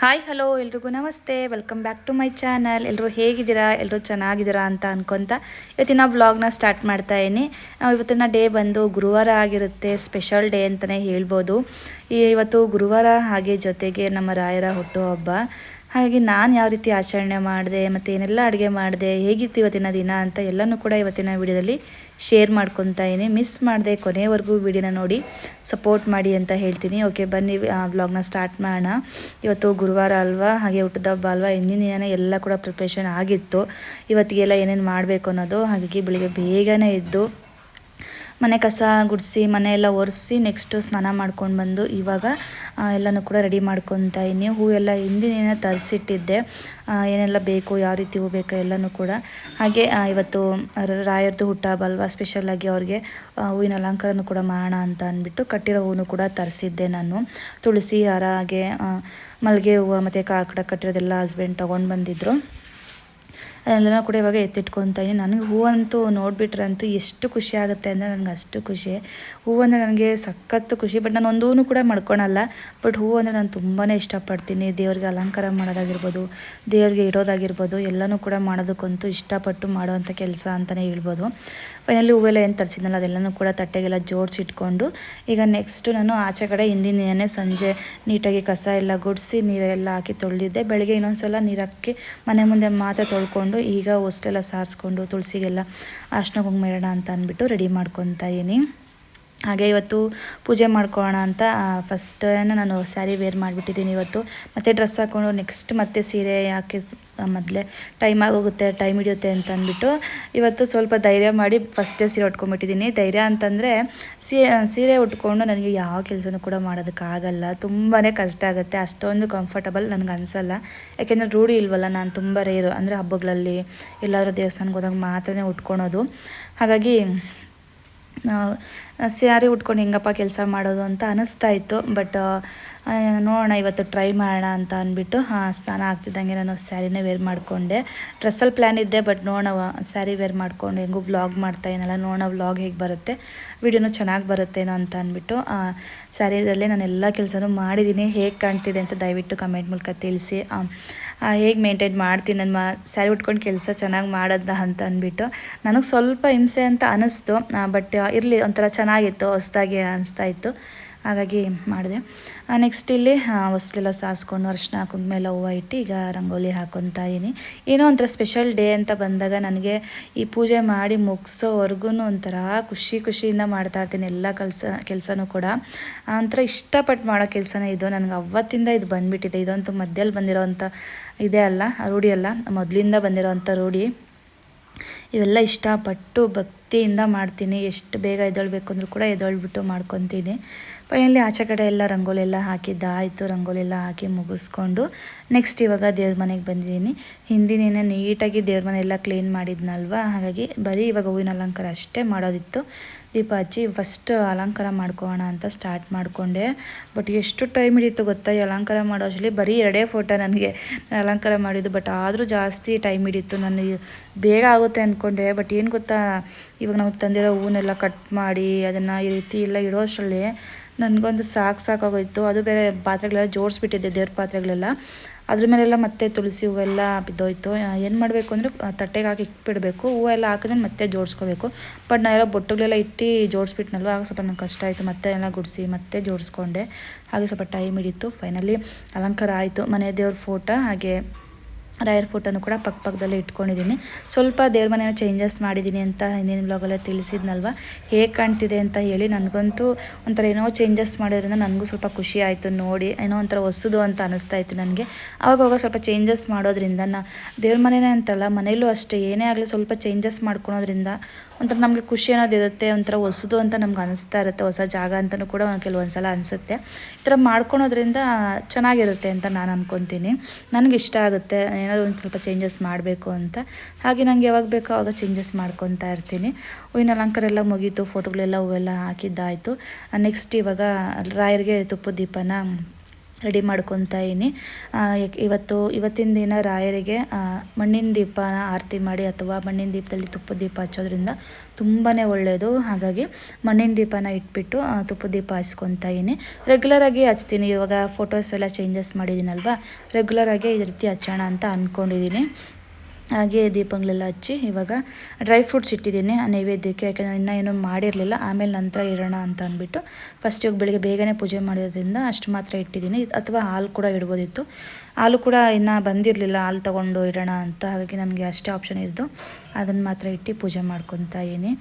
Hi, hello, ಎಲ್ರಿಗೂ ನಮಸ್ತೆ. Welcome back to my channel ಎಲ್ಲರೂ ಹೇಗಿದ್ದೀರಾ? ಎಲ್ಲರೂ ಚೆನ್ನಾಗಿದ್ದೀರಾ ಅಂತ ಅನ್ಕೊತ ಇವತ್ತಿನ ವ್ಲಾಗ್ನ ಸ್ಟಾರ್ಟ್ ಮಾಡ್ತಾ ಇದ್ದೀನಿ. ಇವತ್ತಿನ ಡೇ ಬಂದು ಗುರುವಾರ ಆಗಿರುತ್ತೆ. ಸ್ಪೆಷಲ್ ಡೇ ಅಂತಲೇ ಹೇಳ್ಬೋದು. ಈ, ಇವತ್ತು ಗುರುವಾರ ಹಾಗೆ ಜೊತೆಗೆ ನಮ್ಮ ರಾಯರ ಹುಟ್ಟುಹಬ್ಬ. ಹಾಗಾಗಿ ನಾನು ಯಾವ ರೀತಿ ಆಚರಣೆ ಮಾಡಿದೆ, ಮತ್ತು ಏನೆಲ್ಲ ಅಡುಗೆ ಮಾಡಿದೆ, ಹೇಗಿತ್ತು ಇವತ್ತಿನ ದಿನ ಅಂತ ಎಲ್ಲನೂ ಕೂಡ ಇವತ್ತಿನ ವಿಡಿಯೋದಲ್ಲಿ ಶೇರ್ ಮಾಡ್ಕೊತಾ ಇದ್ದೀನಿ. ಮಿಸ್ ಮಾಡಿದೆ ಕೊನೆವರೆಗೂ ವಿಡಿಯೋನ ನೋಡಿ ಸಪೋರ್ಟ್ ಮಾಡಿ ಅಂತ ಹೇಳ್ತೀನಿ. ಓಕೆ ಬನ್ನಿ ವ್ಲಾಗ್ನ ಸ್ಟಾರ್ಟ್ ಮಾಡೋಣ. ಇವತ್ತು ಗುರುವಾರ ಅಲ್ವಾ? ಹಾಗೆ ಊಟದ ಹಬ್ಬ ಅಲ್ವಾ? ಹಿಂದಿನ ದಿನ ಎಲ್ಲ ಕೂಡ ಪ್ರಿಪ್ರೇಷನ್ ಆಗಿತ್ತು. ಇವತ್ತಿಗೆಲ್ಲ ಏನೇನು ಮಾಡಬೇಕು ಅನ್ನೋದು, ಹಾಗಾಗಿ ಬೆಳಿಗ್ಗೆ ಬೇಗನೆ ಇದ್ದು ಮನೆ ಕಸ ಗುಡಿಸಿ ಮನೆಯೆಲ್ಲ ಒರೆಸಿ ನೆಕ್ಸ್ಟು ಸ್ನಾನ ಮಾಡ್ಕೊಂಡು ಬಂದು ಇವಾಗ ಎಲ್ಲನೂ ಕೂಡ ರೆಡಿ ಮಾಡ್ಕೊತಾ ಇದ್ದೀನಿ. ಹೂವೆಲ್ಲ ಹಿಂದಿನ ತರಿಸಿಟ್ಟಿದ್ದೆ. ಏನೆಲ್ಲ ಬೇಕು, ಯಾವ ರೀತಿ ಹೂ ಬೇಕು ಎಲ್ಲನೂ ಕೂಡ. ಹಾಗೆ ಇವತ್ತು ರಾಯರ್ದು ಹುಟ್ಟ ಅಲ್ವಾ ಸ್ಪೆಷಲಾಗಿ ಅವ್ರಿಗೆ ಹೂವಿನ ಅಲಂಕಾರನೂ ಕೂಡ ಮಾಡೋಣ ಅಂತ ಅಂದ್ಬಿಟ್ಟು ಕಟ್ಟಿರೋ ಹೂವು ಕೂಡ ತರಿಸಿದ್ದೆ ನಾನು. ತುಳಸಿ, ಹಾರ ಹಾಗೆ ಮಲ್ಲಿಗೆ ಹೂವು ಮತ್ತು ಕಾಕಡ ಕಟ್ಟಿರೋದೆಲ್ಲ ಹಸ್ಬೆಂಡ್ ತೊಗೊಂಡು ಬಂದಿದ್ದರು ಅದನ್ನೆಲ್ಲ ಕೂಡ ಇವಾಗ ಎತ್ತಿಟ್ಕೊತಾ ಇದ್ದೀನಿ. ನನಗೆ ಹೂವಂತೂ ನೋಡಿಬಿಟ್ರಂತೂ ಎಷ್ಟು ಖುಷಿ ಆಗುತ್ತೆ ಅಂದರೆ ನನಗೆ ಅಷ್ಟು ಖುಷಿ. ಹೂವು ಅಂದರೆ ನನಗೆ ಸಖತ್ತು ಖುಷಿ. ಬಟ್ ನಾನು ಒಂದೂ ಕೂಡ ಮಾಡ್ಕೊಳಲ್ಲ. ಬಟ್ ಹೂವು ಅಂದರೆ ನಾನು ತುಂಬಾ ಇಷ್ಟಪಡ್ತೀನಿ. ದೇವ್ರಿಗೆ ಅಲಂಕಾರ ಮಾಡೋದಾಗಿರ್ಬೋದು, ದೇವ್ರಿಗೆ ಇಡೋದಾಗಿರ್ಬೋದು, ಎಲ್ಲನೂ ಕೂಡ ಮಾಡೋದಕ್ಕಂತೂ ಇಷ್ಟಪಟ್ಟು ಮಾಡುವಂಥ ಕೆಲಸ ಅಂತಲೇ ಹೇಳ್ಬೋದು. ಫೈನಲಿ ಹೂವೆಲ್ಲ ಏನು ತರಿಸಿದ್ನಲ್ಲ, ಅದೆಲ್ಲನೂ ಕೂಡ ತಟ್ಟೆಗೆಲ್ಲ ಜೋಡಿಸಿಟ್ಕೊಂಡು, ಈಗ ನೆಕ್ಸ್ಟು ನಾನು ಆಚೆ ಕಡೆ ಹಿಂದಿನ ಸಂಜೆ ನೀಟಾಗಿ ಕಸ ಎಲ್ಲ ಗುಡಿಸಿ ನೀರೆಲ್ಲ ಹಾಕಿ ತೊಳೆದಿದ್ದೆ. ಬೆಳಗ್ಗೆ ಇನ್ನೊಂದು ಸಲ ನೀರು ಹಾಕಿ ಮನೆ ಮುಂದೆ ಮಾತ್ರ ತೊಳ್ಕೊಂಡು ಈಗ ಹೊಸ್ಟೆಲ್ಲ ಸಾರಿಸ್ಕೊಂಡು ತುಳಸಿಗೆಲ್ಲ ಅರ್ಶಿನ ಕುಂಕುಮ ಇಡೋಣ ಅಂತ ಅಂದ್ಬಿಟ್ಟು ರೆಡಿ ಮಾಡ್ಕೊತಾ ಇದ್ದೀನಿ. ಹಾಗೆ ಇವತ್ತು ಪೂಜೆ ಮಾಡ್ಕೊಳ್ಳೋಣ ಅಂತ ಫಸ್ಟ್ ನಾನು ಸ್ಯಾರಿ ವೇರ್ ಮಾಡಿಬಿಟ್ಟಿದ್ದೀನಿ ಇವತ್ತು. ಮತ್ತು ಡ್ರೆಸ್ ಹಾಕ್ಕೊಂಡು ನೆಕ್ಸ್ಟ್ ಮತ್ತೆ ಸೀರೆ ಹಾಕಿ ಮೊದಲೇ ಟೈಮ್ ಆಗೋಗುತ್ತೆ ಟೈಮ್ ಹಿಡಿಯುತ್ತೆ ಅಂತ ಅಂದ್ಬಿಟ್ಟು ಇವತ್ತು ಸ್ವಲ್ಪ ಧೈರ್ಯ ಮಾಡಿ ಫಸ್ಟೇ ಸೀರೆ ಉಟ್ಕೊಂಡ್ಬಿಟ್ಟಿದ್ದೀನಿ. ಧೈರ್ಯ ಅಂತಂದರೆ ಸೀರೆ ಉಟ್ಕೊಂಡು ನನಗೆ ಯಾವ ಕೆಲಸನೂ ಕೂಡ ಮಾಡೋದಕ್ಕಾಗಲ್ಲ ತುಂಬಾ ಕಷ್ಟ ಆಗುತ್ತೆ. ಅಷ್ಟೊಂದು ಕಂಫರ್ಟಬಲ್ ನನಗೆ ಅನಿಸಲ್ಲ. ಯಾಕೆಂದರೆ ರೂಢಿ ಇಲ್ವಲ್ಲ, ನಾನು ತುಂಬ ರೇರು ಅಂದರೆ ಹಬ್ಬಗಳಲ್ಲಿ ಎಲ್ಲಾದರೂ ದೇವಸ್ಥಾನಕ್ಕೆ ಹೋದಾಗ ಮಾತ್ರ ಉಟ್ಕೊಳೋದು. ಹಾಗಾಗಿ ಸ್ಯಾರಿ ಉಟ್ಕೊಂಡು ಹೆಂಗಪ್ಪ ಕೆಲಸ ಮಾಡೋದು ಅಂತ ಅನ್ನಿಸ್ತಾ ಇತ್ತು. ಬಟ್ ನೋಡೋಣ ಇವತ್ತು ಟ್ರೈ ಮಾಡೋಣ ಅಂತ ಅಂದ್ಬಿಟ್ಟು, ಹಾಂ, ಸ್ನಾನ ಆಗ್ತಿದ್ದಂಗೆ ನಾನು ಸ್ಯಾರಿನೇ ವೇರ್ ಮಾಡಿಕೊಂಡೆ. ಡ್ರೆಸ್ಸಲ್ಲಿ ಪ್ಲ್ಯಾನ್ ಇದ್ದೆ ಬಟ್ ನೋಡೋಣ ಸ್ಯಾರಿ ವೇರ್ ಮಾಡಿಕೊಂಡು ಹೆಂಗೂ ವ್ಲಾಗ್ ಮಾಡ್ತಾ ಏನಲ್ಲ ನೋಡೋಣ ವ್ಲಾಗ್ ಹೇಗೆ ಬರುತ್ತೆ ವಿಡಿಯೋನು ಚೆನ್ನಾಗಿ ಬರುತ್ತೇನೋ ಅಂತ ಅಂದ್ಬಿಟ್ಟು ಸ್ಯಾರಿದಲ್ಲೇ ನಾನು ಎಲ್ಲ ಕೆಲಸನೂ ಮಾಡಿದ್ದೀನಿ ಹೇಗೆ ಕಾಣ್ತಿದೆ ಅಂತ ದಯವಿಟ್ಟು ಕಮೆಂಟ್ ಮೂಲಕ ತಿಳಿಸಿ. ಹೇಗೆ ಮೇಂಟೈನ್ ಮಾಡ್ತೀನಿ ನನ್ನ ಸ್ಯಾರಿ ಉಟ್ಕೊಂಡು ಕೆಲಸ ಚೆನ್ನಾಗಿ ಮಾಡೋದ ಅಂತ ಅಂದ್ಬಿಟ್ಟು ನನಗೆ ಸ್ವಲ್ಪ ಹಿಂಸೆ ಅಂತ ಅನ್ನಿಸ್ತು ಬಟ್ ಇರಲಿ, ಒಂಥರ ಚೆನ್ನಾಗಿತ್ತು, ಹೊಸ್ದಾಗಿ ಅನಿಸ್ತಾ ಇತ್ತು. ಹಾಗಾಗಿ ಮಾಡಿದೆ. ನೆಕ್ಸ್ಟ್ ಇಲ್ಲಿ ಹೊಸ್ಲೆಲ್ಲ ಸಾರಿಸ್ಕೊಂಡು ಅರ್ಶಿನ ಕುಂಕುಮ ಎಲ್ಲ ಹೂವು ಇಟ್ಟು ಈಗ ರಂಗೋಲಿ ಹಾಕೊತಾ ಇದ್ದೀನಿ ಏನೋ ಒಂಥರ ಸ್ಪೆಷಲ್ ಡೇ ಅಂತ ಬಂದಾಗ ನನಗೆ ಈ ಪೂಜೆ ಮಾಡಿ ಮುಗಿಸೋವರೆಗೂ ಒಂಥರ ಖುಷಿ ಖುಷಿಯಿಂದ ಮಾಡ್ತಾ ಇರ್ತೀನಿ, ಎಲ್ಲ ಕೆಲಸ, ಕೆಲಸನೂ ಕೂಡ. ಒಂಥರ ಇಷ್ಟಪಟ್ಟು ಮಾಡೋ ಕೆಲಸನೇ ಇದು. ನನಗೆ ಅವತ್ತಿಂದ ಇದು ಬಂದುಬಿಟ್ಟಿದೆ. ಇದಂತೂ ಮಧ್ಯದಲ್ಲಿ ಬಂದಿರೋವಂಥ ಇದೆ ಅಲ್ಲ ರೂಢಿ ಅಲ್ಲ. ಮೊದಲಿಂದ ಬಂದಿರೋವಂಥ ರೂಢಿ. ಇವೆಲ್ಲ ಇಷ್ಟಪಟ್ಟು ಭಕ್ತಿಯಿಂದ ಮಾಡ್ತೀನಿ. ಎಷ್ಟು ಬೇಗ ಎದೊಳ್ಬೇಕು ಅಂದರೂ ಕೂಡ ಎದೊಳ್ಬಿಟ್ಟು ಮಾಡ್ಕೊತೀನಿ. ಫೈನಲಿ ಆಚೆ ಕಡೆ ಎಲ್ಲ ರಂಗೋಲಿ ಎಲ್ಲ ಹಾಕಿದ್ದಾಯಿತು ರಂಗೋಲಿ ಎಲ್ಲ ಹಾಕಿ ಮುಗಿಸ್ಕೊಂಡು ನೆಕ್ಸ್ಟ್ ಇವಾಗ ದೇವ್ರ ಮನೆಗೆ ಬಂದಿದ್ದೀನಿ. ಹಿಂದಿನೇ ನೀಟಾಗಿ ದೇವ್ರ ಮನೆ ಎಲ್ಲ ಕ್ಲೀನ್ ಮಾಡಿದ್ನಲ್ವ? ಹಾಗಾಗಿ ಬರೀ ಇವಾಗ ಹೂವಿನ ಅಲಂಕಾರ ಅಷ್ಟೇ ಮಾಡೋದಿತ್ತು. ದೀಪ ಹಚ್ಚಿ ಫಸ್ಟ್ ಅಲಂಕಾರ ಮಾಡ್ಕೊಳ್ಳೋಣ ಅಂತ ಸ್ಟಾರ್ಟ್ ಮಾಡಿಕೊಂಡೆ. ಬಟ್ ಎಷ್ಟು ಟೈಮ್ ಹಿಡಿಯಿತು ಗೊತ್ತಾ, ಈ ಅಲಂಕಾರ ಮಾಡೋ ಅಷ್ಟರಲ್ಲಿ ಬರೀ ಎರಡೇ ಫೋಟೋ ನನಗೆ ಅಲಂಕಾರ ಮಾಡಿದ್ದು. ಬಟ್ ಆದರೂ ಜಾಸ್ತಿ ಟೈಮ್ ಹಿಡಿಯಿತು ನನಗೆ ಬೇಗ ಆಗುತ್ತೆ ಅಂದ್ಕೊಂಡೆ ಬಟ್ ಏನು ಗೊತ್ತಾ, ಇವಾಗ ನಾವು ತಂದಿರೋ ಹೂವನ್ನೆಲ್ಲ ಕಟ್ ಮಾಡಿ, ಅದನ್ನು ಈ ರೀತಿ ಎಲ್ಲ ಇಡೋ ಅಷ್ಟರಲ್ಲಿ ನನಗೊಂದು ಸಾಕು ಸಾಕಾಗೋಯ್ತು. ಅದು ಬೇರೆ ಪಾತ್ರೆಗಳೆಲ್ಲ ಜೋಡಿಸ್ಬಿಟ್ಟಿದ್ದೆ, ದೇವ್ರ ಪಾತ್ರೆಗಳೆಲ್ಲ. ಅದ್ರ ಮೇಲೆಲ್ಲ ಮತ್ತೆ ತುಳಸಿ ಹೂವೆಲ್ಲ ಬಿದ್ದೋಯ್ತು. ಏನು ಮಾಡಬೇಕು ಅಂದರೆ ತಟ್ಟೆಗೆ ಹಾಕಿ ಇಟ್ಬಿಡಬೇಕು ಹೂವೆಲ್ಲ ಹಾಕಿದ್ರೆ ಮತ್ತೆ ಜೋಡಿಸ್ಕೋಬೇಕು. ಬಟ್ ನಾನೆಲ್ಲ ಬೊಟ್ಟುಗಳೆಲ್ಲ ಇಟ್ಟು ಜೋಡಿಸ್ಬಿಟ್ನಲ್ವ, ಆಗ ಸ್ವಲ್ಪ ನಂಗೆ ಕಷ್ಟ ಆಯಿತು. ಮತ್ತೆ ಎಲ್ಲ ಗುಡಿಸಿ ಮತ್ತೆ ಜೋಡಿಸ್ಕೊಂಡೆ. ಹಾಗೆ ಸ್ವಲ್ಪ ಟೈಮ್ ಹಿಡಿತು. ಫೈನಲಿ ಅಲಂಕಾರ ಆಯಿತು. ಮನೆ ದೇವ್ರ ಫೋಟೋ, ಹಾಗೆ ರಾಯರ್ ಫೋಟೋನು ಕೂಡ ಪಕ್ಕ ಪಕ್ಕದಲ್ಲೇ ಇಟ್ಕೊಂಡಿದ್ದೀನಿ. ಸ್ವಲ್ಪ ದೇವ್ರ ಮನೆಯ ಚೇಂಜಸ್ ಮಾಡಿದ್ದೀನಿ ಅಂತ ಹಿಂದಿನ ಬ್ಲಾಗಲ್ಲೇ ತಿಳಿಸಿದ್ನಲ್ವ? ಹೇಗೆ ಕಾಣ್ತಿದೆ ಅಂತ ಹೇಳಿ ನನಗಂತೂ ಒಂಥರ ಏನೋ ಚೇಂಜಸ್ ಮಾಡೋದ್ರಿಂದ ನನಗೂ ಸ್ವಲ್ಪ ಖುಷಿ ಆಯಿತು ನೋಡಿ. ಏನೋ ಒಂಥರ ಹೊಸದು ಅಂತ ಅನಿಸ್ತಾ ಇತ್ತು ನನಗೆ. ಅವಾಗವಾಗ ಸ್ವಲ್ಪ ಚೇಂಜಸ್ ಮಾಡೋದ್ರಿಂದ ನಾ ದೇವ್ರ ಮನೆಯೇ ಅಂತಲ್ಲ ಮನೇಲೂ ಅಷ್ಟೇ. ಏನೇ ಆಗಲಿ ಸ್ವಲ್ಪ ಚೇಂಜಸ್ ಮಾಡ್ಕೊಳೋದ್ರಿಂದ ಒಂಥರ ನಮಗೆ ಖುಷಿ ಅನ್ನೋದು ಇರುತ್ತೆ, ಒಂಥರ ಹೊಸದು ಅಂತ ನಮ್ಗೆ ಅನಿಸ್ತಾ ಇರುತ್ತೆ, ಹೊಸ ಜಾಗ ಅಂತಲೂ ಕೂಡ ಕೆಲವೊಂದು ಸಲ ಅನಿಸುತ್ತೆ. ಈ ಥರ ಮಾಡ್ಕೊಳೋದ್ರಿಂದ ಚೆನ್ನಾಗಿರುತ್ತೆ ಅಂತ ನಾನು ಅಂದ್ಕೊತೀನಿ ನನಗೆ ಇಷ್ಟ ಆಗುತ್ತೆ, ಏನಾದರೂ ಒಂದು ಸ್ವಲ್ಪ ಚೇಂಜಸ್ ಮಾಡಬೇಕು ಅಂತ. ಹಾಗೆ ನನಗೆ ಯಾವಾಗ ಬೇಕೋ ಆವಾಗ ಚೇಂಜಸ್ ಮಾಡ್ಕೊತಾ ಇರ್ತೀನಿ. ಹೂವಿನ ಅಲಂಕಾರ ಎಲ್ಲ ಮುಗೀತು ಫೋಟೋಗಳೆಲ್ಲ ಹೂವೆಲ್ಲ ಹಾಕಿದ್ದಾಯಿತು. ನೆಕ್ಸ್ಟ್ ಇವಾಗ ರಾಯರಿಗೆ ತುಪ್ಪದ ದೀಪನ ರೆಡಿ ಮಾಡ್ಕೊತಾ ಇದ್ದೀನಿ. ಇವತ್ತು, ಇವತ್ತಿನ ದಿನ ರಾಯರಿಗೆ ಮಣ್ಣಿನ ದೀಪನ ಆರತಿ ಮಾಡಿ ಅಥವಾ ಮಣ್ಣಿನ ದೀಪದಲ್ಲಿ ತುಪ್ಪದ ದೀಪ ಹಚ್ಚೋದ್ರಿಂದ ತುಂಬಾ ಒಳ್ಳೆಯದು ಹಾಗಾಗಿ ಮಣ್ಣಿನ ದೀಪನ ಇಟ್ಬಿಟ್ಟು ತುಪ್ಪದ ದೀಪ ಹಚ್ಕೊತಾ ಇದ್ದೀನಿ. ರೆಗ್ಯುಲರಾಗಿ ಹಚ್ತೀನಿ. ಇವಾಗ ಫೋಟೋಸ್ ಎಲ್ಲ ಚೇಂಜಸ್ ಮಾಡಿದ್ದೀನಲ್ವಾ? ರೆಗ್ಯುಲರಾಗಿ ಈ ರೀತಿ ಹಚ್ಚೋಣ ಅಂತ ಅಂದ್ಕೊಂಡಿದ್ದೀನಿ ಹಾಗೆ ದೀಪಗಳೆಲ್ಲ ಹಚ್ಚಿ ಇವಾಗ ಡ್ರೈ ಫ್ರೂಟ್ಸ್ ಇಟ್ಟಿದ್ದೀನಿ ಆ ನೈವೇದ್ಯಕ್ಕೆ, ಯಾಕೆಂದರೆ ಇನ್ನೂ ಏನೂ ಮಾಡಿರಲಿಲ್ಲ. ಆಮೇಲೆ ನಂತರ ಇಡೋಣ ಅಂತ ಅಂದ್ಬಿಟ್ಟು ಫಸ್ಟ್ ಇವಾಗ ಬೆಳಿಗ್ಗೆ ಬೇಗನೆ ಪೂಜೆ ಮಾಡಿರೋದ್ರಿಂದ ಅಷ್ಟು ಮಾತ್ರ ಇಟ್ಟಿದ್ದೀನಿ. ಅಥವಾ ಹಾಲು ಕೂಡ ಇಡ್ಬೋದಿತ್ತು. ಹಾಲು ಕೂಡ ಇನ್ನೂ ಬಂದಿರಲಿಲ್ಲ, ಹಾಲು ತೊಗೊಂಡು ಇಡೋಣ ಅಂತ. ಹಾಗಾಗಿ ನನಗೆ ಅಷ್ಟೇ ಆಪ್ಷನ್ ಇದ್ದು. ಅದನ್ನು ಮಾತ್ರ ಇಟ್ಟು ಪೂಜೆ ಮಾಡ್ಕೊತಾ ಇದ್ದೀನಿ.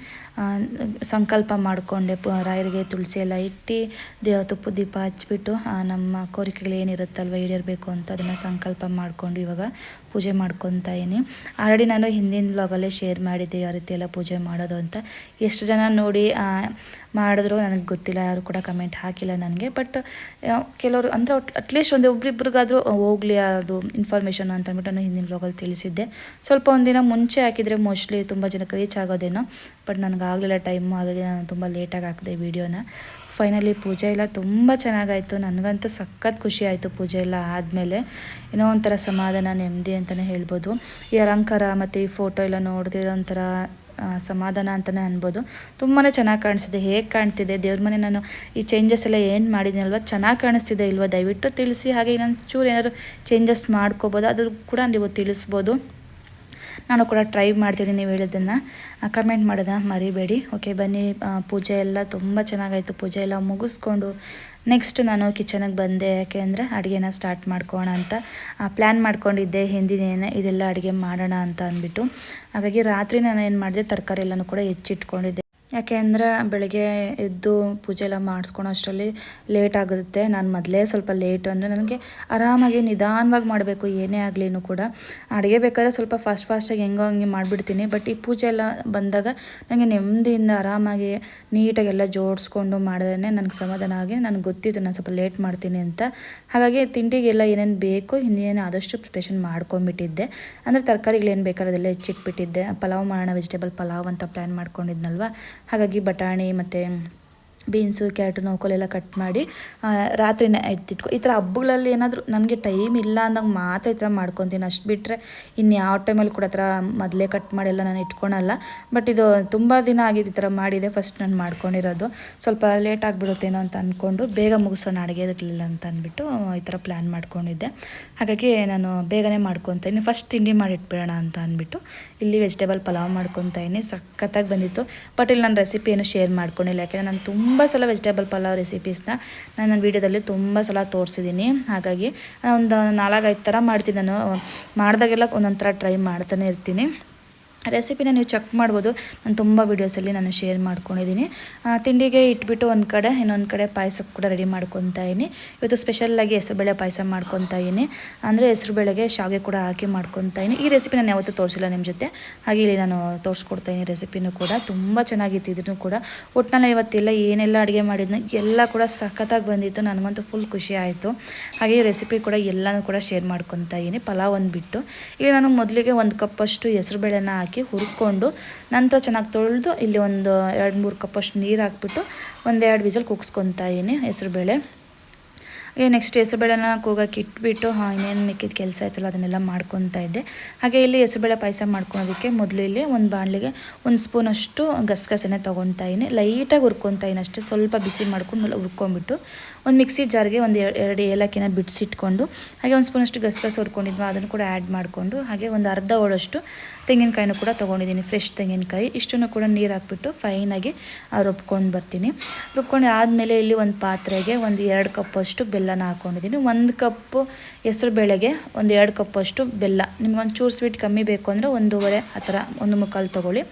ಸಂಕಲ್ಪ ಮಾಡಿಕೊಂಡೆ, ಪ, ರಾಯರಿಗೆ ತುಳಸಿ ಎಲ್ಲ ಇಟ್ಟು ದೇ ತುಪ್ಪದ ದೀಪ ಹಚ್ಬಿಟ್ಟು ನಮ್ಮ ಕೋರಿಕೆಗಳು ಏನಿರುತ್ತಲ್ವ ಈಡೇರಬೇಕು ಅಂತ ಅದನ್ನು ಸಂಕಲ್ಪ ಮಾಡಿಕೊಂಡು ಇವಾಗ ಪೂಜೆ ಮಾಡ್ಕೊತಾ ಇದ್ದೀನಿ. ಆಲ್ರೆಡಿ ನಾನು ಹಿಂದಿನ ಬ್ಲಾಗಲ್ಲೇ ಶೇರ್ ಮಾಡಿದ್ದೆ ಯಾವ ರೀತಿ ಎಲ್ಲ ಪೂಜೆ ಮಾಡೋದು ಅಂತ. ಎಷ್ಟು ಜನ ನೋಡಿ ಮಾಡಿದ್ರು ನನಗೆ ಗೊತ್ತಿಲ್ಲ, ಯಾರು ಕೂಡ ಕಮೆಂಟ್ ಹಾಕಿಲ್ಲ ನನಗೆ. ಬಟ್ ಕೆಲವರು ಅಂದರೆ ಅಟ್ಲೀಸ್ಟ್ ಒಂದು ಒಬ್ರಿಬ್ರಿಗಾದರೂ ಹೋಗಲಿ ಅದು ಇನ್ಫಾರ್ಮೇಷನ್ ಅಂತ ಅಂದ್ಬಿಟ್ಟು ನಾನು ಹಿಂದಿನ ಬ್ಲಾಗಲ್ಲಿ ತಿಳಿಸಿದ್ದೆ. ಸ್ವಲ್ಪ ಒಂದಿನ ಮುಂಚೆ ಹಾಕಿದರೆ ಮೋಸ್ಟ್ಲಿ ತುಂಬ ಜನಕ್ಕೆ ರೀಚ್ ಆಗೋದೇನೋ ಬಟ್ ನನಗೆ ಆಗಲಿಲ್ಲ ಟೈಮು ಹಾಗಾಗಿ ನಾನು ತುಂಬ ಲೇಟಾಗಿ ಹಾಕಿದೆ ವೀಡಿಯೋನ ಫೈನಲಿ ಪೂಜೆ ಎಲ್ಲ ತುಂಬ ಚೆನ್ನಾಗಾಯಿತು. ನನಗಂತೂ ಸಖತ್ ಖುಷಿ ಆಯಿತು ಪೂಜೆ ಎಲ್ಲ ಆದಮೇಲೆ. ಏನೋ ಒಂಥರ ಸಮಾಧಾನ, ನೆಮ್ಮದಿ ಅಂತಲೇ ಹೇಳ್ಬೋದು. ಈ ಅಲಂಕಾರ ಮತ್ತು ಈ ಫೋಟೋ ಎಲ್ಲ ನೋಡಿದ್ರೆ ಒಂಥರ ಸಮಾಧಾನ ಅಂತಲೇ ಅನ್ಬೋದು. ತುಂಬಾ ಚೆನ್ನಾಗಿ ಕಾಣಿಸ್ತಿದೆ. ಹೇಗೆ ಕಾಣ್ತಿದೆ? ದೇವ್ರ ಮನೆ ನಾನು ಈ ಚೇಂಜಸ್ ಎಲ್ಲ ಏನು ಮಾಡಿದ್ದೀನಲ್ವ ಚೆನ್ನಾಗಿ ಕಾಣಿಸ್ತಿದೆ ಇಲ್ವ? ದಯವಿಟ್ಟು ತಿಳಿಸಿ. ಹಾಗೆ ಇನ್ನೊಂದು ಚೂರು ಏನಾದರೂ ಚೇಂಜಸ್ ಮಾಡ್ಕೋಬೋದು. ಅದ್ರ ಕೂಡ ನೀವು ತಿಳಿಸ್ಬೋದು. ನಾನು ಕೂಡ ಟ್ರೈ ಮಾಡ್ತೀನಿ ನೀವು ಹೇಳಿದ್ದನ್ನು. ಕಮೆಂಟ್ ಮಾಡೋದನ್ನ ಮರಿಬೇಡಿ. ಓಕೆ ಬನ್ನಿ. ಪೂಜೆ ಎಲ್ಲ ತುಂಬ ಚೆನ್ನಾಗಾಯಿತು. ಪೂಜೆ ಎಲ್ಲ ಮುಗಿಸ್ಕೊಂಡು ನೆಕ್ಸ್ಟ್ ನಾನು ಕಿಚನಿಗೆ ಬಂದೆ, ಯಾಕೆ ಅಂದರೆ ಅಡುಗೆನ ಸ್ಟಾರ್ಟ್ ಮಾಡ್ಕೋಣ ಅಂತ. ಪ್ಲ್ಯಾನ್ ಮಾಡ್ಕೊಂಡಿದ್ದೆ ಹಿಂದಿನ ಇದೆಲ್ಲ ಅಡುಗೆ ಮಾಡೋಣ ಅಂತ ಅಂದ್ಬಿಟ್ಟು. ಹಾಗಾಗಿ ರಾತ್ರಿ ನಾನು ಏನು ಮಾಡಿದೆ, ತರಕಾರಿ ಎಲ್ಲನೂ ಕೂಡ ಹೆಚ್ಚಿಟ್ಕೊಂಡಿದ್ದೆ. ಯಾಕೆ ಅಂದರೆ ಬೆಳಗ್ಗೆ ಎದ್ದು ಪೂಜೆ ಎಲ್ಲ ಮಾಡಿಸ್ಕೊಳೋ ಅಷ್ಟರಲ್ಲಿ ಲೇಟ್ ಆಗುತ್ತೆ. ನಾನು ಮೊದಲೇ ಸ್ವಲ್ಪ ಲೇಟ್ ಅಂದರೆ ನನಗೆ ಆರಾಮಾಗಿ ನಿಧಾನವಾಗಿ ಮಾಡಬೇಕು, ಏನೇ ಆಗಲಿನೂ ಕೂಡ. ಅಡುಗೆ ಬೇಕಾದ್ರೆ ಸ್ವಲ್ಪ ಫಾಸ್ಟ್ ಫಾಸ್ಟಾಗಿ ಹೆಂಗೋ ಹಂಗೆ ಮಾಡಿಬಿಡ್ತೀನಿ. ಬಟ್ ಈ ಪೂಜೆ ಎಲ್ಲ ಬಂದಾಗ ನನಗೆ ನೆಮ್ಮದಿಯಿಂದ ಆರಾಮಾಗಿ ನೀಟಾಗಿ ಎಲ್ಲ ಜೋಡಿಸ್ಕೊಂಡು ಮಾಡಿದ್ರೆ ನನಗೆ ಸಮಾಧಾನ ಆಗಿ ನನಗೆ ಗೊತ್ತಿತ್ತು ನಾನು ಸ್ವಲ್ಪ ಲೇಟ್ ಮಾಡ್ತೀನಿ ಅಂತ. ಹಾಗಾಗಿ ತಿಂಡಿಗೆಲ್ಲ ಏನೇನು ಬೇಕು ಇನ್ನೇನು ಆದಷ್ಟು ಪ್ರಿಪ್ರೇಷನ್ ಮಾಡ್ಕೊಂಬಿಟ್ಟಿದ್ದೆ ಅಂದರೆ ತರಕಾರಿಗಳೇನು ಬೇಕಾದ್ರೆ ಅದೆಲ್ಲ ಹೆಚ್ಚಿಟ್ಬಿಟ್ಟಿದ್ದೆ. ಪಲಾವ್ ಮಾಡೋಣ ವೆಜಿಟೇಬಲ್ ಪಲಾವ್ ಅಂತ ಪ್ಲ್ಯಾನ್ ಮಾಡ್ಕೊಂಡಿದ್ನಲ್ವ? ಹಾಗಾಗಿ ಬಟಾಣಿ ಮತ್ತು ಬೀನ್ಸು, ಕ್ಯಾರೆಟು, ನೌಕಲೆಲ್ಲ ಕಟ್ ಮಾಡಿ ರಾತ್ರಿನೇ ಎತ್ತಿಟ್ಕೊ. ಈ ಥರ ಹಬ್ಬಗಳಲ್ಲಿ ಏನಾದರೂ ನನಗೆ ಟೈಮ್ ಇಲ್ಲ ಅಂದಂಗೆ ಮಾತ್ರ ಈ ಥರ ಮಾಡ್ಕೊತೀನಿ. ಅಷ್ಟು ಬಿಟ್ಟರೆ ಇನ್ಯಾವ ಯಾವ ಟೈಮಲ್ಲಿ ಕೂಡ ಆ ಥರ ಮೊದಲೇ ಕಟ್ ಮಾಡಿಲ್ಲ ನಾನು ಇಟ್ಕೊಳಲ್ಲ. ಬಟ್ ಇದು ತುಂಬ ದಿನ ಆಗಿದೆ ಈ ಥರ ಮಾಡಿದೆ. ಫಸ್ಟ್ ನಾನು ಮಾಡ್ಕೊಂಡಿರೋದು. ಸ್ವಲ್ಪ ಲೇಟ್ ಆಗಿಬಿಡುತ್ತೇನೋ ಅಂತ ಅಂದ್ಕೊಂಡು ಬೇಗ ಮುಗಿಸೋಣ, ಅಡುಗೆ ಇರಲಿಲ್ಲ ಅಂತ ಅಂದ್ಬಿಟ್ಟು ಈ ಥರ ಪ್ಲ್ಯಾನ್ ಮಾಡ್ಕೊಂಡಿದ್ದೆ. ಹಾಗಾಗಿ ನಾನು ಬೇಗನೆ ಮಾಡ್ಕೊತೀನಿ ಫಸ್ಟ್ ತಿಂಡಿ ಮಾಡಿಟ್ಬಿಡೋಣ ಅಂತ ಅಂದ್ಬಿಟ್ಟು ಇಲ್ಲಿ ವೆಜಿಟೇಬಲ್ ಪಲಾವ್ ಮಾಡ್ಕೊತಾ ಇದ್ದೀನಿ. ಸಖತ್ತಾಗಿ ಬಂದಿತ್ತು. ಬಟ್ ಇಲ್ಲಿ ನಾನು ರೆಸಿಪಿ ಶೇರ್ ಮಾಡ್ಕೊಂಡಿಲ್ಲ. ಯಾಕೆಂದರೆ ನಾನು ತುಂಬ ಸಲ ವೆಜಿಟೇಬಲ್ ಪಲಾವ್ ರೆಸಿಪೀಸ್ನ ನಾನು ನನ್ನ ವೀಡಿಯೋದಲ್ಲಿ ತುಂಬ ಸಲ ತೋರಿಸಿದ್ದೀನಿ. ಹಾಗಾಗಿ ಒಂದು ನಾಲ್ಕೈದು ಥರ ಮಾಡ್ತೀನಿ ನಾನು. ಮಾಡಿದಾಗೆಲ್ಲ ಒಂದೊಂದು ಥರ ಟ್ರೈ ಮಾಡ್ತಾನೆ ಇರ್ತೀನಿ. ರೆಸಿಪಿನ ನೀವು ಚೆಕ್ ಮಾಡ್ಬೋದು. ನಾನು ತುಂಬ ವೀಡಿಯೋಸಲ್ಲಿ ನಾನು ಶೇರ್ ಮಾಡ್ಕೊಂಡಿದ್ದೀನಿ. ತಿಂಡಿಗೆ ಇಟ್ಬಿಟ್ಟು ಒಂದು ಕಡೆ, ಇನ್ನೊಂದು ಕಡೆ ಪಾಯಸ ಕೂಡ ರೆಡಿ ಮಾಡ್ಕೊತಾ ಇದ್ದೀನಿ. ಇವತ್ತು ಸ್ಪೆಷಲ್ಲಾಗಿ ಹೆಸರುಬೇಳೆ ಪಾಯಸ ಮಾಡ್ಕೊತಾ ಇದ್ದೀನಿ. ಅಂದರೆ ಹೆಸರುಬೇಳೆಗೆ ಶಾವಿಗೆ ಕೂಡ ಹಾಕಿ ಮಾಡ್ಕೊತಾ ಇದ್ದೀನಿ. ಈ ರೆಸಿಪಿ ನಾನು ಯಾವತ್ತೂ ತೋರಿಸಿಲ್ಲ ನಿಮ್ಮ ಜೊತೆ. ಹಾಗೆ ಇಲ್ಲಿ ನಾನು ತೋರಿಸ್ಕೊಡ್ತಾ ಇದ್ದೀನಿ ರೆಸಿಪಿನೂ ಕೂಡ. ತುಂಬ ಚೆನ್ನಾಗಿತ್ತು ಇದನ್ನು ಕೂಡ. ಒಟ್ಟಿನಲ್ಲಿ ಇವತ್ತೆಲ್ಲ ಏನೆಲ್ಲ ಅಡುಗೆ ಮಾಡಿದ್ನ, ಎಲ್ಲ ಕೂಡ ಸಖತ್ತಾಗಿ ಬಂದಿತ್ತು. ನನಗಂತೂ ಫುಲ್ ಖುಷಿ ಆಯಿತು. ಹಾಗೆ ಈ ರೆಸಿಪಿ ಕೂಡ ಎಲ್ಲನೂ ಕೂಡ ಶೇರ್ ಮಾಡ್ಕೊತಾ ಇದ್ದೀನಿ. ಪಲಾವ್ ಒಂದು ಬಿಟ್ಟು ಇಲ್ಲಿ ನಾನು ಮೊದಲಿಗೆ ಒಂದು ಕಪ್ಪಷ್ಟು ಹೆಸರುಬೇಳೆನ ಹಾಕಿ ಹುರ್ಕೊಂಡು ನಂತರ ಚೆನ್ನಾಗಿ ತೊಳೆದು ಇಲ್ಲಿ ಒಂದು ಎರಡು ಮೂರು ಕಪ್ಪಷ್ಟು ನೀರು ಹಾಕ್ಬಿಟ್ಟು ಒಂದೆರಡು ವಿಸಲ್ ಕುಗ್ಸ್ಕೊತಾ ಇದ್ದೀನಿ ಹೆಸರುಬೇಳೆ ಹಾಗೆ ನೆಕ್ಸ್ಟ್ ಹೆಸರುಬೇಳೆನ ಕೂಗಕ್ಕೆ ಇಟ್ಬಿಟ್ಟು, ಹಾಂ, ಇನ್ನೇನು ಮಿಕ್ಕಿದ ಕೆಲಸ ಆಯ್ತಲ್ಲ ಅದನ್ನೆಲ್ಲ ಮಾಡ್ಕೊತಾ ಇದ್ದೆ. ಹಾಗೆ ಇಲ್ಲಿ ಹೆಸರುಬೇಳೆ ಪಾಯಸ ಮಾಡ್ಕೊಳೋದಕ್ಕೆ ಮೊದಲು ಇಲ್ಲಿ ಒಂದು ಬಾಣಲಿಗೆ ಒಂದು ಸ್ಪೂನಷ್ಟು ಗಸಗಸೆನೆ ತೊಗೊತಾ ಇದ್ದೀನಿ. ಲೈಟಾಗಿ ಹುರ್ಕೊತಾ ಇದ್ದೀನಿ ಅಷ್ಟೇ, ಸ್ವಲ್ಪ ಬಿಸಿ ಮಾಡ್ಕೊಂಡು ಹುರ್ಕೊಂಬಿಟ್ಟು ಒಂದು ಮಿಕ್ಸಿ ಜಾರ್ಗೆ ಒಂದು ಎರಡು ಏಲಕ್ಕಿನ ಬಿಡಿಸಿಟ್ಕೊಂಡು ಹಾಗೆ ಒಂದು ಸ್ಪೂನಷ್ಟು ಗಸಗಸೆ ಹುರ್ಕೊಂಡಿದ್ವಿ, ಅದನ್ನು ಕೂಡ ಆ್ಯಡ್ ಮಾಡಿಕೊಂಡು, ಹಾಗೆ ಒಂದು ಅರ್ಧ ಓಡಷ್ಟು ತೆಂಗಿನಕಾಯಿನೂ ಕೂಡ ತೊಗೊಂಡಿದ್ದೀನಿ ಫ್ರೆಶ್ ತೆಂಗಿನಕಾಯಿ. ಇಷ್ಟನ್ನು ಕೂಡ ನೀರು ಹಾಕ್ಬಿಟ್ಟು ಫೈನಾಗಿ ರುಬ್ಕೊಂಡು ಬರ್ತೀನಿ. ರುಬ್ಕೊಂಡು ಆದಮೇಲೆ ಇಲ್ಲಿ ಒಂದು ಪಾತ್ರೆಗೆ ಒಂದು ಎರಡು ಕಪ್ಪಷ್ಟು ಬೆಲ್ಲನ ಹಾಕ್ಕೊಂಡಿದ್ದೀನಿ ಒಂದು ಕಪ್ಪು ಹೆಸರು ಬೇಳೆಗೆ ಒಂದು ಎರಡು ಕಪ್ಪಷ್ಟು ಬೆಲ್ಲ. ನಿಮ್ಗೊಂದು ಚೂರು ಸ್ವೀಟ್ ಕಮ್ಮಿ ಬೇಕು ಅಂದರೆ ಒಂದೂವರೆ ಆ ಥರ, ಒಂದು ಮುಕ್ಕಾಲು ತೊಗೊಳ್ಳಿ.